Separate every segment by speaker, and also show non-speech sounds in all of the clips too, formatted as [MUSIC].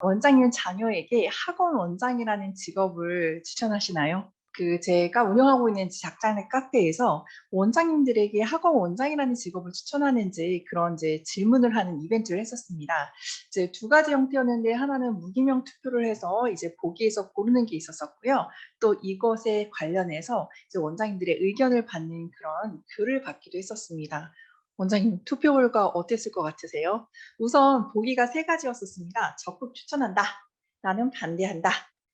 Speaker 1: 원장님 자녀에게 학원 원장이라는 직업을 추천하시나요? 그 제가 운영하고 있는 작장의 카페에서 원장님들에게 학원 원장이라는 직업을 추천하는지 그런 이제 질문을 하는 이벤트를 했었습니다. 이제 두 가지 형태였는데 하나는 무기명 투표를 해서 이제 보기에서 고르는 게 있었었고요. 또 이것에 관련해서 이제 원장님들의 의견을 받는 그런 글을 받기도 했었습니다. 원장님 투표 결과 어땠을 것 같으세요? 우선 보기가 세 가지였었습니다. 적극 추천한다. 나는 반대한다.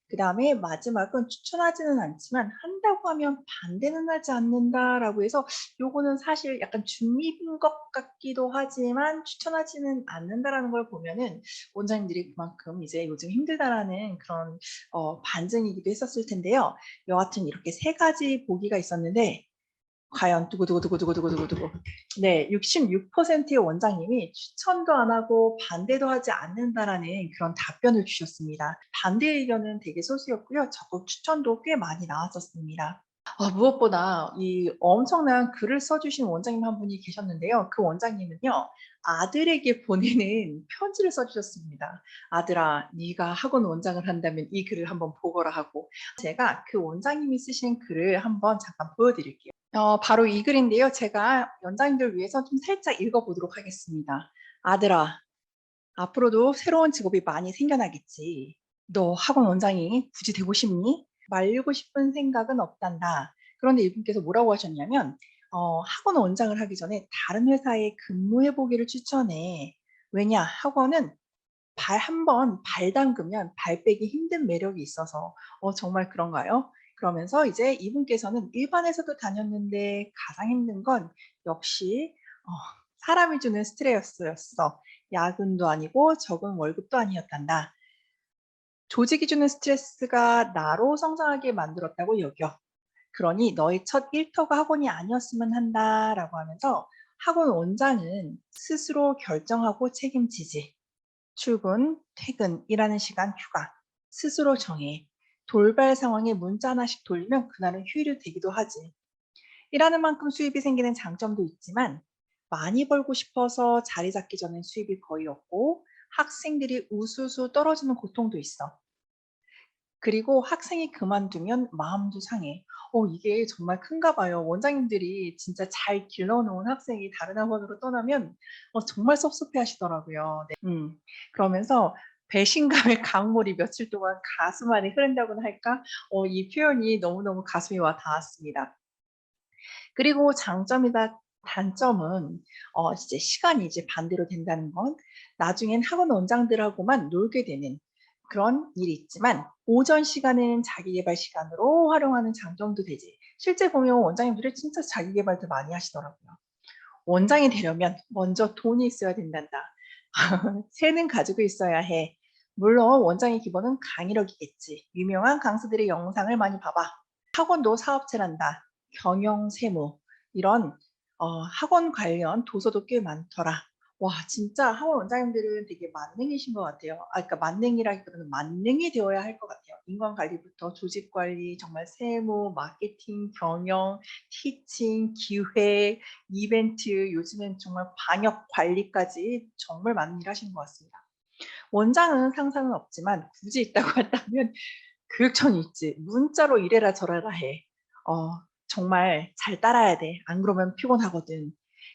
Speaker 1: 그 다음에 마지막은 추천하지는 않지만 한다고 하면 반대는 하지 않는다라고 해서 요거는 사실 약간 중립인 것 같기도 하지만 추천하지는 않는다라는 걸 보면은 원장님들이 그만큼 이제 요즘 힘들다라는 그런 어, 반증이기도 했었을 텐데요. 여하튼 이렇게 세 가지 보기가 있었는데 과연 두구두구두구두구두구두구 네, 66%의 원장님이 추천도 안 하고 반대도 하지 않는다라는 그런 답변을 주셨습니다. 반대 의견은 되게 소수였고요. 적극 추천도 꽤 많이 나왔었습니다. 아, 무엇보다 이 엄청난 글을 써주신 원장님 한 분이 계셨는데요. 그 원장님은요. 아들에게 보내는 편지를 써주셨습니다. 아들아, 네가 학원 원장을 한다면 이 글을 한번 보거라 하고 제가 그 원장님이 쓰신 글을 한번 잠깐 보여드릴게요. 어, 바로 이 글인데요. 제가 연장님들 위해서 좀 살짝 읽어보도록 하겠습니다. 아들아, 앞으로도 새로운 직업이 많이 생겨나겠지. 너 학원 원장이 굳이 되고 싶니? 말리고 싶은 생각은 없단다. 그런데 이분께서 뭐라고 하셨냐면 어, 학원 원장을 하기 전에 다른 회사에 근무해보기를 추천해. 왜냐? 학원은 발 한 번 발 담그면 발 빼기 힘든 매력이 있어서 어, 정말 그런가요? 그러면서 이제 이분께서는 일반에서도 다녔는데 가장 힘든 건 역시 어, 사람이 주는 스트레스였어. 야근도 아니고 적은 월급도 아니었단다. 조직이 주는 스트레스가 나로 성장하게 만들었다고 여겨. 그러니 너의 첫 일터가 학원이 아니었으면 한다라고 하면서 학원 원장은 스스로 결정하고 책임지지. 출근, 퇴근, 일하는 시간, 휴가 스스로 정해. 돌발 상황에 문자 하나씩 돌리면 그날은 휴일이 되기도 하지. 일하는 만큼 수입이 생기는 장점도 있지만 많이 벌고 싶어서 자리 잡기 전엔 수입이 거의 없고 학생들이 우수수 떨어지는 고통도 있어. 그리고 학생이 그만두면 마음도 상해. 어, 이게 정말 큰가 봐요. 원장님들이 진짜 잘 길러놓은 학생이 다른 학원으로 떠나면 어, 정말 섭섭해 하시더라고요. 네. 음, 그러면서 배신감의 강물이 며칠 동안 가슴 안에 흐른다고나 할까? 어, 이 표현이 너무너무 가슴에 와 닿았습니다. 그리고 장점이다 단점은 어, 이제 시간이 이제 반대로 된다는 건 나중엔 학원 원장들하고만 놀게 되는 그런 일이 있지만 오전 시간은 자기개발 시간으로 활용하는 장점도 되지. 실제 보면 원장님들이 진짜 자기개발도 많이 하시더라고요. 원장이 되려면 먼저 돈이 있어야 된단다. [LAUGHS] 새는 가지고 있어야 해. 물론 원장의 기본은 강의력이겠지. 유명한 강사들의 영상을 많이 봐봐. 학원도 사업체란다. 경영, 세무 이런 어, 학원 관련 도서도 꽤 많더라. 와 진짜 학원 원장님들은 되게 만능이신 것 같아요. 아 그러니까 만능이라기보다는 만능이 되어야 할 것 같아요. 인간 관리부터 조직 관리, 정말 세무, 마케팅, 경영, 티칭, 기획, 이벤트, 요즘엔 정말 방역 관리까지 정말 많은 일 하시는 것 같습니다. 원장은 상상은 없지만 굳이 있다고 [LAUGHS] 한다면 교육청이 있지. 문자로 이래라 저래라 해. 어, 정말 잘 따라야 돼. 안 그러면 피곤하거든.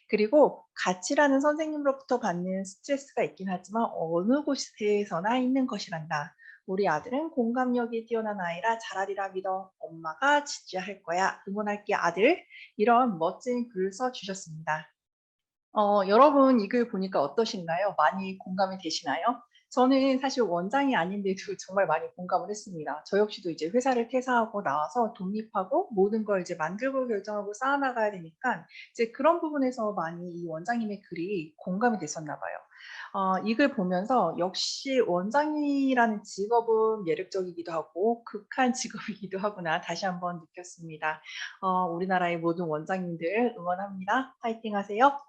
Speaker 1: 그리고 같이라는 선생님으로부터 받는 스트레스가 있긴 하지만 어느 곳에서나 있는 것이란다. 우리 아들은 공감력이 뛰어난 아이라 잘하리라 믿어. 엄마가 지지할 거야. 응원할게 아들. 이런 멋진 글을 써주셨습니다. 어, 여러분 이 글 보니까 어떠신가요? 많이 공감이 되시나요? 저는 사실 원장이 아닌데도 [LAUGHS] 정말 많이 공감을 했습니다. 저 역시도 이제 회사를 퇴사하고 나와서 독립하고 모든 걸 이제 만들고 결정하고 쌓아나가야 되니까 이제 그런 부분에서 많이 이 원장님의 글이 공감이 됐었나 봐요. 어, 이 글 보면서 역시 원장이라는 직업은 매력적이기도 하고 극한 [LAUGHS] 직업이기도 하구나 다시 한번 느꼈습니다. 어, 우리나라의 모든 원장님들 응원합니다. 파이팅 하세요.